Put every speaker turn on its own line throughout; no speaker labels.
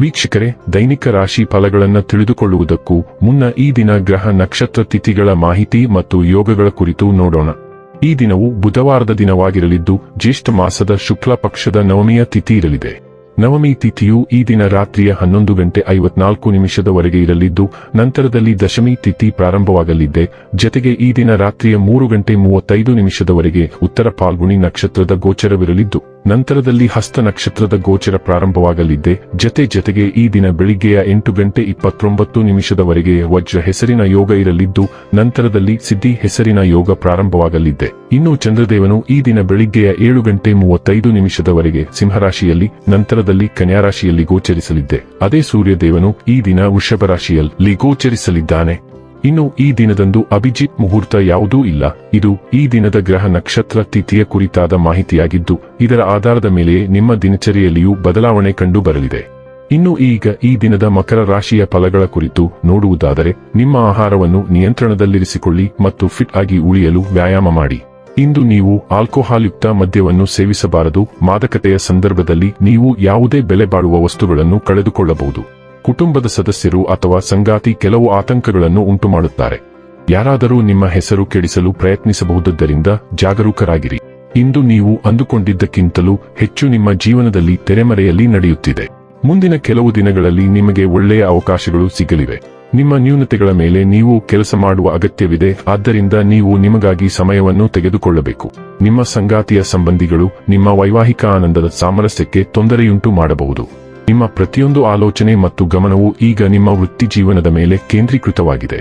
ವೀಕ್ಷಕರೇ, ದೈನಿಕ ರಾಶಿ ಫಲಗಳನ್ನು ತಿಳಿದುಕೊಳ್ಳುವುದಕ್ಕೂ ಮುನ್ನ ಈ ದಿನ ಗ್ರಹ ನಕ್ಷತ್ರ ತಿಥಿಗಳ ಮಾಹಿತಿ ಮತ್ತು ಯೋಗಗಳ ಕುರಿತು ನೋಡೋಣ. ಈ ದಿನವು ಬುಧವಾರದ ದಿನವಾಗಿರಲಿದ್ದು, ಜ್ಯೇಷ್ಠ ಮಾಸದ ಶುಕ್ಲ ಪಕ್ಷದ ನವಮಿಯ ತಿಥಿ ಇರಲಿದೆ. ನವಮಿ ತಿಥಿಯು ಈ ದಿನ ರಾತ್ರಿಯ ಹನ್ನೊಂದು ಗಂಟೆ ಐವತ್ನಾಲ್ಕು ನಿಮಿಷದವರೆಗೆ ಇರಲಿದ್ದು, ನಂತರದಲ್ಲಿ ದಶಮಿ ತಿಥಿ ಪ್ರಾರಂಭವಾಗಲಿದೆ. ಜತೆಗೆ ಈ ದಿನ ರಾತ್ರಿಯ ಮೂರು ಗಂಟೆ ಮೂವತ್ತೈದು ನಿಮಿಷದವರೆಗೆ ಉತ್ತರ ಫಾಲ್ಗುಣಿ ನಕ್ಷತ್ರದ ಗೋಚರವಿರಲಿದ್ದು. ನಂತರದಲ್ಲಿ ಹಸ್ತ ನಕ್ಷತ್ರದ ಗೋಚರ ಪ್ರಾರಂಭವಾಗಲಿದೆ. ಜತೆ ಜತೆಗೆ ಈ ದಿನ ಬೆಳಿಗ್ಗೆಯ ಎಂಟು ಗಂಟೆ ಇಪ್ಪತ್ತೊಂಬತ್ತು ನಿಮಿಷದವರೆಗೆ ವಜ್ರ ಹೆಸರಿನ ಯೋಗ ಇರಲಿದ್ದು, ನಂತರದಲ್ಲಿ ಸಿದ್ಧಿ ಹೆಸರಿನ ಯೋಗ ಪ್ರಾರಂಭವಾಗಲಿದೆ. ಇನ್ನು ಚಂದ್ರದೇವನು ಈ ದಿನ ಬೆಳಿಗ್ಗೆಯ ಏಳು ಗಂಟೆ ಮೂವತ್ತೈದು ನಿಮಿಷದವರೆಗೆ ಸಿಂಹರಾಶಿಯಲ್ಲಿ, ನಂತರದಲ್ಲಿ ಕನ್ಯಾರಾಶಿಯಲ್ಲಿ ಗೋಚರಿಸಲಿದ್ದೆ ಗೋಚರಿಸಲಿದೆ. ಅದೇ ಸೂರ್ಯದೇವನು ಈ ದಿನ ವೃಷಭ ರಾಶಿಯಲ್ಲಿ ಗೋಚರಿಸಲಿದ್ದಾನೆ. ಇನ್ನು ಈ ದಿನದಂದು ಅಭಿಜಿತ್ ಮುಹೂರ್ತ ಯಾವುದೂ ಇಲ್ಲ. ಇದು ಈ ದಿನದ ಗ್ರಹ ನಕ್ಷತ್ರ ತಿಥಿಯ ಕುರಿತಾದ ಮಾಹಿತಿಯಾಗಿದ್ದು, ಇದರ ಆಧಾರದ ಮೇಲೆಯೇ ನಿಮ್ಮ ದಿನಚರಿಯಲ್ಲಿಯೂ ಬದಲಾವಣೆ ಕಂಡು ಬರಲಿದೆ. ಇನ್ನು ಈಗ ಈ ದಿನದ ಮಕರ ರಾಶಿಯ ಫಲಗಳ ಕುರಿತು ನೋಡುವುದಾದರೆ, ನಿಮ್ಮ ಆಹಾರವನ್ನು ನಿಯಂತ್ರಣದಲ್ಲಿರಿಸಿಕೊಳ್ಳಿ ಮತ್ತು ಫಿಟ್ ಆಗಿ ಉಳಿಯಲು ವ್ಯಾಯಾಮ ಮಾಡಿ. ಇಂದು ನೀವು ಆಲ್ಕೋಹಾಲ್ ಯುಕ್ತ ಮದ್ಯವನ್ನು ಸೇವಿಸಬಾರದು. ಮಾದಕತೆಯ ಸಂದರ್ಭದಲ್ಲಿ ನೀವು ಯಾವುದೇ ಬೆಲೆ ಬಾಳುವ ವಸ್ತುಗಳನ್ನು ಕಳೆದುಕೊಳ್ಳಬಹುದು. ಕುಟುಂಬದ ಸದಸ್ಯರು ಅಥವಾ ಸಂಗಾತಿ ಕೆಲವು ಆತಂಕಗಳನ್ನು ಉಂಟುಮಾಡುತ್ತಾರೆ. ಯಾರಾದರೂ ನಿಮ್ಮ ಹೆಸರು ಕೆಡಿಸಲು ಪ್ರಯತ್ನಿಸಬಹುದದ್ದರಿಂದ ಜಾಗರೂಕರಾಗಿರಿ. ಇಂದು ನೀವು ಅಂದುಕೊಂಡಿದ್ದಕ್ಕಿಂತಲೂ ಹೆಚ್ಚು ನಿಮ್ಮ ಜೀವನದಲ್ಲಿ ತೆರೆಮರೆಯಲ್ಲಿ ನಡೆಯುತ್ತಿದೆ. ಮುಂದಿನ ಕೆಲವು ದಿನಗಳಲ್ಲಿ ನಿಮಗೆ ಒಳ್ಳೆಯ ಅವಕಾಶಗಳು ಸಿಗಲಿವೆ. ನಿಮ್ಮ ನ್ಯೂನತೆಗಳ ಮೇಲೆ ನೀವು ಕೆಲಸ ಮಾಡುವ ಅಗತ್ಯವಿದೆ, ಆದ್ದರಿಂದ ನೀವು ನಿಮಗಾಗಿ ಸಮಯವನ್ನು ತೆಗೆದುಕೊಳ್ಳಬೇಕು. ನಿಮ್ಮ ಸಂಗಾತಿಯ ಸಂಬಂಧಿಗಳು ನಿಮ್ಮ ವೈವಾಹಿಕ ಆನಂದದ ಸಾಮರಸ್ಯಕ್ಕೆ ತೊಂದರೆಯುಂಟು ಮಾಡಬಹುದು. ನಿಮ್ಮ ಪ್ರತಿಯೊಂದು ಆಲೋಚನೆ ಮತ್ತು ಗಮನವು ಈಗ ನಿಮ್ಮ ವೃತ್ತಿ ಜೀವನದ ಮೇಲೆ ಕೇಂದ್ರೀಕೃತವಾಗಿದೆ.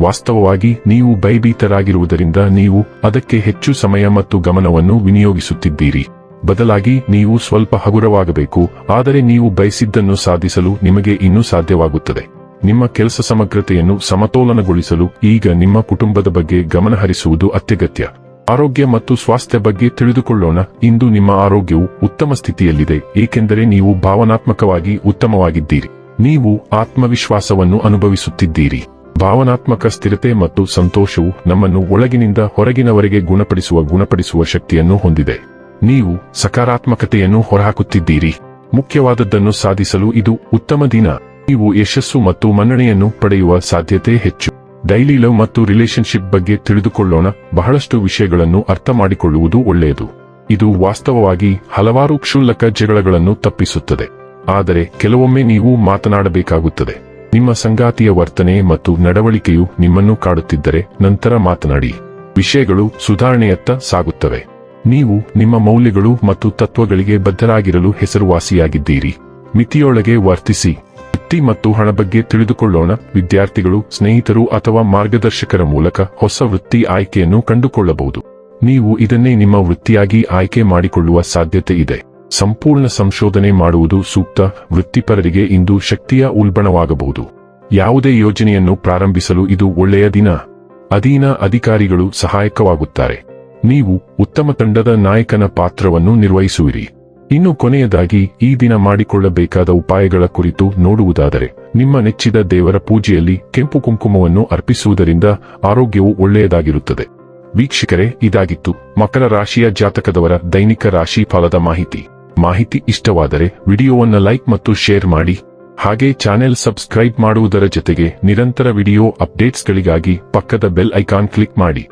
ವಾಸ್ತವವಾಗಿ ನೀವು ಭಯಭೀತರಾಗಿರುವುದರಿಂದ ನೀವು ಅದಕ್ಕೆ ಹೆಚ್ಚು ಸಮಯ ಮತ್ತು ಗಮನವನ್ನು ವಿನಿಯೋಗಿಸುತ್ತಿದ್ದೀರಿ. ಬದಲಾಗಿ ನೀವು ಸ್ವಲ್ಪ ಹಗುರವಾಗಬೇಕು, ಆದರೆ ನೀವು ಬಯಸಿದ್ದನ್ನು ಸಾಧಿಸಲು ನಿಮಗೆ ಇನ್ನೂ ಸಾಧ್ಯವಾಗುತ್ತದೆ. ನಿಮ್ಮ ಕೆಲಸ ಸಮಗ್ರತೆಯನ್ನು ಸಮತೋಲನಗೊಳಿಸಲು ಈಗ ನಿಮ್ಮ ಕುಟುಂಬದ ಬಗ್ಗೆ ಗಮನಹರಿಸುವುದು ಅತ್ಯಗತ್ಯ. ಆರೋಗ್ಯ ಮತ್ತು ಸ್ವಾಸ್ಥ್ಯ ಬಗ್ಗೆ ತಿಳಿದುಕೊಳ್ಳೋಣ. ಇಂದು ನಿಮ್ಮ ಆರೋಗ್ಯವು ಉತ್ತಮ ಸ್ಥಿತಿಯಲ್ಲಿದೆ, ಏಕೆಂದರೆ ನೀವು ಭಾವನಾತ್ಮಕವಾಗಿ ಉತ್ತಮವಾಗಿದ್ದೀರಿ. ನೀವು ಆತ್ಮವಿಶ್ವಾಸವನ್ನು ಅನುಭವಿಸುತ್ತಿದ್ದೀರಿ. ಭಾವನಾತ್ಮಕ ಸ್ಥಿರತೆ ಮತ್ತು ಸಂತೋಷವು ನಮ್ಮನ್ನು ಒಳಗಿನಿಂದ ಹೊರಗಿನವರೆಗೆ ಗುಣಪಡಿಸುವ ಗುಣಪಡಿಸುವ ಶಕ್ತಿಯನ್ನು ಹೊಂದಿದೆ. ನೀವು ಸಕಾರಾತ್ಮಕತೆಯನ್ನು ಹೊರಹಾಕುತ್ತಿದ್ದೀರಿ. ಮುಖ್ಯವಾದದ್ದನ್ನು ಸಾಧಿಸಲು ಇದು ಉತ್ತಮ ದಿನ. ನೀವು ಯಶಸ್ಸು ಮತ್ತು ಮನ್ನಣೆಯನ್ನು ಪಡೆಯುವ ಸಾಧ್ಯತೆ ಹೆಚ್ಚು. ಡೈಲಿ ಲವ್ ಮತ್ತು ರಿಲೇಶನ್ಶಿಪ್ ಬಗ್ಗೆ ತಿಳಿದುಕೊಳ್ಳೋಣ. ಬಹಳಷ್ಟು ವಿಷಯಗಳನ್ನು ಅರ್ಥ ಮಾಡಿಕೊಳ್ಳುವುದು ಒಳ್ಳೆಯದು. ಇದು ವಾಸ್ತವವಾಗಿ ಹಲವಾರು ಕ್ಷುಲ್ಲಕ ಜಗಳಗಳನ್ನು ತಪ್ಪಿಸುತ್ತದೆ. ಆದರೆ ಕೆಲವೊಮ್ಮೆ ನೀವು ಮಾತನಾಡಬೇಕಾಗುತ್ತದೆ. ನಿಮ್ಮ ಸಂಗಾತಿಯ ವರ್ತನೆ ಮತ್ತು ನಡವಳಿಕೆಯು ನಿಮ್ಮನ್ನು ಕಾಡುತ್ತಿದ್ದರೆ ನಂತರ ಮಾತನಾಡಿ. ವಿಷಯಗಳು ಸುಧಾರಣೆಯತ್ತ ಸಾಗುತ್ತವೆ. ನೀವು ನಿಮ್ಮ ಮೌಲ್ಯಗಳು ಮತ್ತು ತತ್ವಗಳಿಗೆ ಬದ್ಧರಾಗಿರಲು ಹೆಸರುವಾಸಿಯಾಗಿದ್ದೀರಿ. ಮಿತಿಯೊಳಗೆ ವರ್ತಿಸಿ. ವೃತ್ತಿ ಮತ್ತು ಹಣ ಬಗ್ಗೆ ತಿಳಿದುಕೊಳ್ಳೋಣ. ವಿದ್ಯಾರ್ಥಿಗಳು, ಸ್ನೇಹಿತರು ಅಥವಾ ಮಾರ್ಗದರ್ಶಕರ ಮೂಲಕ ಹೊಸ ವೃತ್ತಿ ಆಯ್ಕೆಯನ್ನು ಕಂಡುಕೊಳ್ಳಬಹುದು. ನೀವು ಇದನ್ನೇ ನಿಮ್ಮ ವೃತ್ತಿಯಾಗಿ ಆಯ್ಕೆ ಮಾಡಿಕೊಳ್ಳುವ ಸಾಧ್ಯತೆ ಇದೆ. ಸಂಪೂರ್ಣ ಸಂಶೋಧನೆ ಮಾಡುವುದು ಸೂಕ್ತ. ವೃತ್ತಿಪರರಿಗೆ ಇಂದು ಶಕ್ತಿಯ ಉಲ್ಬಣವಾಗಬಹುದು. ಯಾವುದೇ ಯೋಜನೆಯನ್ನು ಪ್ರಾರಂಭಿಸಲು ಇದು ಒಳ್ಳೆಯ ದಿನ. ಅಧೀನ ಅಧಿಕಾರಿಗಳು ಸಹಾಯಕವಾಗುತ್ತಾರೆ. ನೀವು ಉತ್ತಮ ತಂಡದ ನಾಯಕನ ಪಾತ್ರವನ್ನು ನಿರ್ವಹಿಸುವಿರಿ. ಇನ್ನು ಕೊನೆಯದಾಗಿ ಈ ದಿನ ಮಾಡಿಕೊಳ್ಳಬೇಕಾದ ಉಪಾಯಗಳ ಕುರಿತು ನೋಡುವುದಾದರೆ, ನಿಮ್ಮ ನೆಚ್ಚಿದ ದೇವರ ಪೂಜೆಯಲ್ಲಿ ಕೆಂಪು ಕುಂಕುಮವನ್ನು ಅರ್ಪಿಸುವುದರಿಂದ ಆರೋಗ್ಯವು ಒಳ್ಳೆಯದಾಗಿರುತ್ತದೆ. ವೀಕ್ಷಕರೇ, ಇದಾಗಿತ್ತು ಮಕರ ರಾಶಿಯ ಜಾತಕದವರ ದೈನಿಕ ರಾಶಿ ಫಲದ ಮಾಹಿತಿ. ಮಾಹಿತಿ ಇಷ್ಟವಾದರೆ ವಿಡಿಯೋವನ್ನು ಲೈಕ್ ಮತ್ತು ಶೇರ್ ಮಾಡಿ. ಹಾಗೆ ಚಾನೆಲ್ ಸಬ್ಸ್ಕ್ರೈಬ್ ಮಾಡುವುದರ ಜೊತೆಗೆ ನಿರಂತರ ವಿಡಿಯೋ ಅಪ್ಡೇಟ್ಸ್ಗಳಿಗಾಗಿ ಪಕ್ಕದ ಬೆಲ್ ಐಕಾನ್ ಕ್ಲಿಕ್ ಮಾಡಿ.